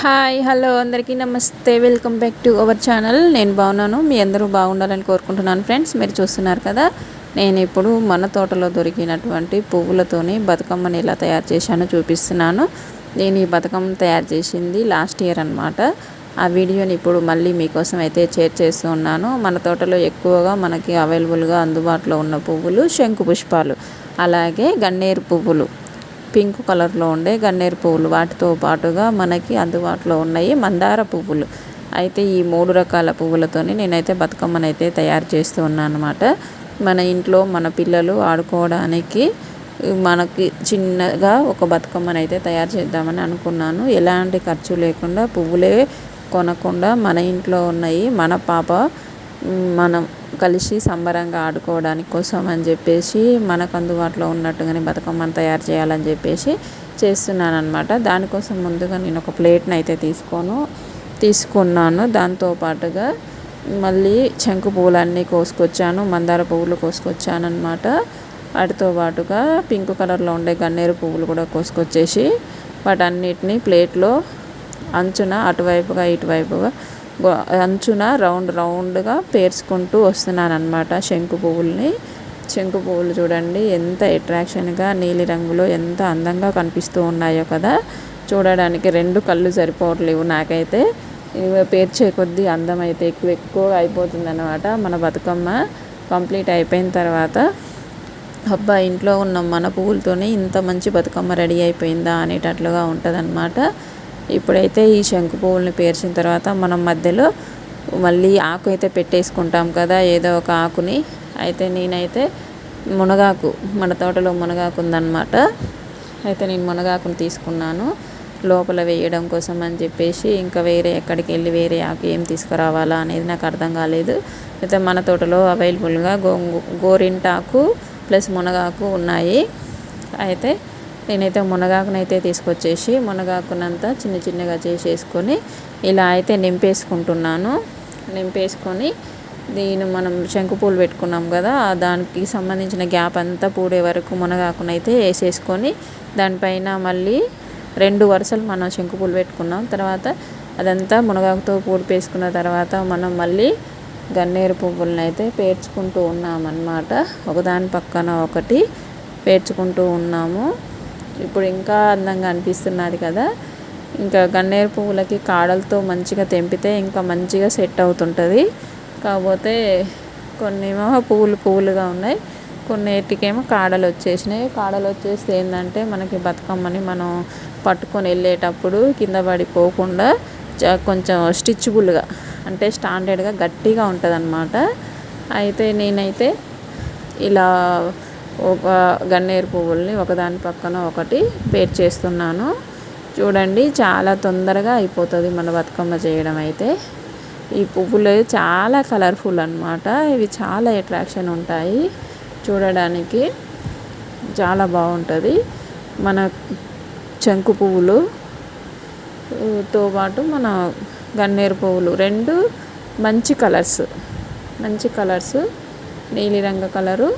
Hi hello అందరికీ నమస్తే. Welcome back to our channel. నేను బాగున్నాను. మీ అందరూ బాగుండాలని కోరుకుంటున్నాను ఫ్రెండ్స్. మీరు చూస్తున్నారు కదా నేను ఇప్పుడు మన తోటలో దొరికినటువంటి పువ్వులతోని బతుకమ్మని ఎలా తయారు చేశానో చూపిస్తున్నాను. నేను ఈ బతుకమ్మ తయారు చేసింది లాస్ట్ ఇయర్ అనమాట ఆ వీడియోని ఇప్పుడు మళ్ళీ మీకోసం అయితే షేర్ చేస్తున్నాను మన తోటలో ఎక్కువగా మనకి అవైలబుల్గా అందుబాటులో ఉన్న పువ్వులు శంకు పుష్పాలు అలాగే గన్నేరు పువ్వులు. పింక్ కలర్లో ఉండే గన్నేరు పువ్వులు. వాటితో పాటుగా మనకి అందుబాటులో ఉన్నాయి మందార పువ్వులు. అయితే ఈ మూడు రకాల పువ్వులతోని నేనైతే బతుకమ్మను అయితే తయారు చేస్తూ ఉన్నాను అనమాట మన ఇంట్లో మన పిల్లలు ఆడుకోవడానికి మనకి చిన్నగా ఒక బతుకమ్మను అయితే తయారు చేద్దామని అనుకున్నాను. ఎలాంటి ఖర్చు లేకుండా పువ్వులే కొనకుండా మన ఇంట్లో ఉన్నాయి. మన పాప మనం కలిసి సంబరంగా ఆడుకోవడానికి కోసం అని చెప్పేసి మనకు అందుబాటులో ఉన్నట్టుగానే బతుకమ్మను తయారు చేయాలని చెప్పేసి చేస్తున్నాను అనమాట దానికోసం ముందుగా నేను ఒక ప్లేట్ని అయితే తీసుకోను తీసుకున్నాను. దాంతోపాటుగా మళ్ళీ శంకు పువ్వులన్నీ కోసుకొచ్చాను మందార పువ్వులు కోసుకొచ్చాను అనమాట వాటితో పాటుగా పింక్ కలర్లో ఉండే గన్నేరు పువ్వులు కూడా కోసుకొచ్చేసి వాటన్నిటిని ప్లేట్లో అంచున అటువైపుగా ఇటువైపుగా అంచున రౌండ్ రౌండ్గా పేర్చుకుంటూ వస్తున్నాను అనమాట శంకు పువ్వుల్ని. శంకు పువ్వులు చూడండి ఎంత అట్రాక్షన్గా నీలి రంగులో ఎంత అందంగా కనిపిస్తూ ఉన్నాయో కదా. చూడడానికి రెండు కళ్ళు సరిపోవట్లేవు నాకైతే. పేర్చే కొద్దీ అందం అయితే ఎక్కువ ఎక్కువ అయిపోతుంది అనమాట మన బతుకమ్మ. కంప్లీట్ అయిపోయిన తర్వాత అబ్బా ఇంట్లో ఉన్న మన పువ్వులతోనే ఇంత మంచి బతుకమ్మ రెడీ అయిపోయిందా అనేటట్లుగా ఉంటుంది ఇప్పుడైతే ఈ శంకు పువ్వుల్ని పేర్చిన తర్వాత మనం మధ్యలో మళ్ళీ ఆకు అయితే పెట్టేసుకుంటాం కదా ఏదో ఒక ఆకుని. అయితే నేనైతే మునగాకు మన తోటలో మునగాకు ఉందన్నమాట. అయితే నేను మునగాకుని తీసుకున్నాను. లోపల వేయడం కోసం అని చెప్పేసి ఇంకా వేరే ఎక్కడికి వెళ్ళి వేరే ఆకు ఏం తీసుకురావాలా అనేది నాకు అర్థం కాలేదు. అయితే మన తోటలో అవైలబుల్గా గో గోరింటాకు ప్లస్ మునగాకు ఉన్నాయి. అయితే నేనైతే మునగాకునైతే తీసుకొచ్చేసి మునగాకునంతా చిన్న చిన్నగా చేసేసుకొని ఇలా అయితే నింపేసుకుంటున్నాను. నింపేసుకొని దీన్ని మనం శంకుపూలు పెట్టుకున్నాం కదా దానికి సంబంధించిన గ్యాప్ అంతా పూడే వరకు మునగాకునైతే వేసేసుకొని దానిపైన మళ్ళీ రెండు వరుసలు మనం శంకుపూలు పెట్టుకున్నాం. తర్వాత అదంతా మునగాకుతో పూడిపేసుకున్న తర్వాత మనం మళ్ళీ గన్నేరు పువ్వులను అయితే పేర్చుకుంటూ ఉన్నామన్నమాట. ఒకదాని పక్కన ఒకటి పేర్చుకుంటూ ఉన్నాము. ఇప్పుడు ఇంకా అందంగా అనిపిస్తున్నది కదా. ఇంకా గన్నేరు పువ్వులకి కాడలతో మంచిగా తెంపితే ఇంకా మంచిగా సెట్ అవుతుంటుంది. కాకపోతే కొన్ని ఏమో పువ్వులు పువ్వులుగా ఉన్నాయి. కొన్నిటికేమో కాడలు వచ్చేసినాయి. కాడలు వచ్చేస్తే ఏంటంటే మనకి బతుకమ్మని మనం పట్టుకొని వెళ్ళేటప్పుడు కింద పడిపోకుండా కొంచెం స్టిచ్బుల్గా అంటే స్టాండర్డ్గా గట్టిగా ఉంటుంది అయితే నేనైతే ఇలా ఒక గన్నేరు పువ్వుల్ని ఒకదాని పక్కన ఒకటి పేర్ చేస్తున్నాను. చూడండి చాలా తొందరగా అయిపోతుంది మన బతుకమ్మ చేయడం అయితే. ఈ పువ్వులు చాలా కలర్ఫుల్ అనమాట ఇవి చాలా అట్రాక్షన్ ఉంటాయి చూడడానికి. చాలా బాగుంటుంది. మన శంకు పువ్వులు తో పాటు మన గన్నేరు పువ్వులు రెండు మంచి కలర్స్ మంచి కలర్స్ నీలిరంగ కలరు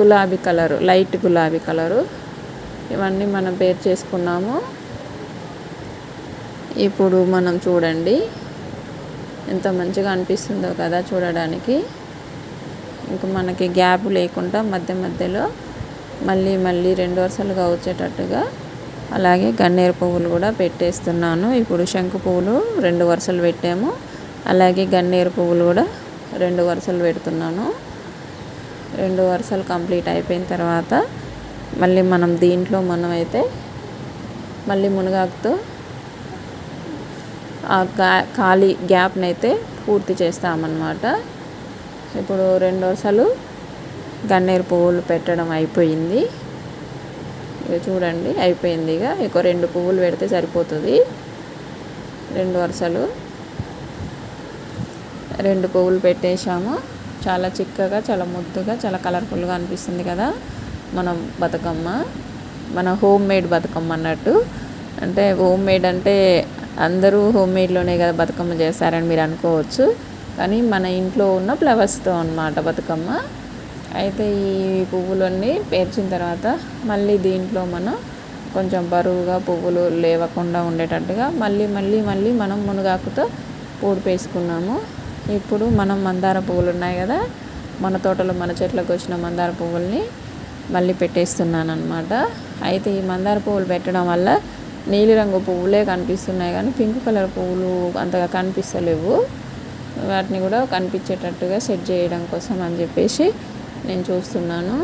గులాబీ కలరు లైట్ గులాబీ కలరు. ఇవన్నీ మనం పేర్ చేసుకున్నాము. ఇప్పుడు మనం చూడండి. ఎంత మంచిగా అనిపిస్తుందో కదా చూడడానికి. ఇంకా మనకి గ్యాప్ లేకుండా మధ్య మధ్యలో మళ్ళీ మళ్ళీ రెండు వరుసలుగా వచ్చేటట్టుగా అలాగే గన్నేరు పువ్వులు కూడా పెట్టేస్తున్నాను. ఇప్పుడు శంకు పువ్వులు రెండు వరుసలు పెట్టాము. అలాగే గన్నేరు పువ్వులు కూడా రెండు వరుసలు పెడుతున్నాను. రెండు వరుసలు కంప్లీట్ అయిపోయిన తర్వాత మళ్ళీ మనం దీంట్లో మనమైతే మళ్ళీ మునగాకుతో ఆ ఖాళీ గ్యాప్ని అయితే పూర్తి చేస్తామన్నమాట. ఇప్పుడు రెండు వరుసలు గన్నేరు పువ్వులు పెట్టడం అయిపోయింది. ఇక చూడండి అయిపోయింది ఇక ఇక రెండు పువ్వులు పెడితే సరిపోతుంది. రెండు వరుసలు రెండు పువ్వులు పెట్టేశాము. చాలా చిక్కగా చాలా ముద్దుగా చాలా కలర్ఫుల్గా అనిపిస్తుంది కదా. మన బతుకమ్మ మన హోమ్ మేడ్ బతుకమ్మ అన్నట్టు. అంటే హోమ్ మేడ్ అంటే అందరూ హోమ్ మేడ్లోనే కదా బతుకమ్మ చేస్తారని మీరు అనుకోవచ్చు. కానీ మన ఇంట్లో ఉన్న ఫ్లవర్స్తో అనమాట బతుకమ్మ. అయితే ఈ పువ్వులన్నీ పేర్చిన తర్వాత మళ్ళీ దీంట్లో మనం కొంచెం బరువుగా పువ్వులు లేవకుండా ఉండేటట్టుగా మళ్ళీ మళ్ళీ మళ్ళీ మనం మునగాకుతో పూడిపేసుకున్నాము ఇప్పుడు మనం మందార పువ్వులు ఉన్నాయి కదా మన తోటలో మన చెట్లకు వచ్చిన మందార పువ్వుల్ని మళ్ళీ పెట్టేస్తున్నాను అనమాట అయితే ఈ మందార పువ్వులు పెట్టడం వల్ల నీలిరంగు పువ్వులే కనిపిస్తున్నాయి కానీ పింక్ కలర్ పువ్వులు అంతగా కనిపిస్తలేవు. వాటిని కూడా కనిపించేటట్టుగా సెట్ చేయడం కోసం అని చెప్పేసి నేను చూస్తున్నాను.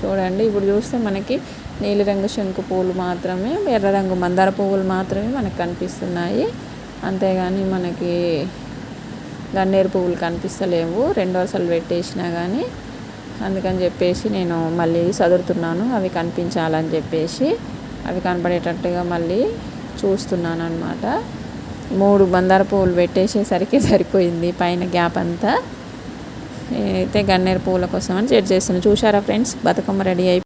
చూడండి ఇప్పుడు చూస్తే మనకి నీలిరంగు శంకు పువ్వులు మాత్రమే ఎర్ర రంగు మందార పువ్వులు మాత్రమే మనకు కనిపిస్తున్నాయి. అంతేగాని మనకి గన్నేరు పువ్వులు కనిపిస్తలేవు. రెండు వరుసలు పెట్టేసినా కానీ అందుకని చెప్పేసి నేను మళ్ళీ చదువుతున్నాను అవి కనిపించాలని చెప్పేసి అవి కనపడేటట్టుగా మళ్ళీ చూస్తున్నాను అనమాట మూడు బందార పువ్వులు పెట్టేసేసరికి సరిపోయింది పైన గ్యాప్ అంతా. అయితే గన్నేరు పువ్వుల కోసం అని సెట్ చేస్తున్నాను చూసారా ఫ్రెండ్స్? బతుకమ్మ రెడీ అయిపోయి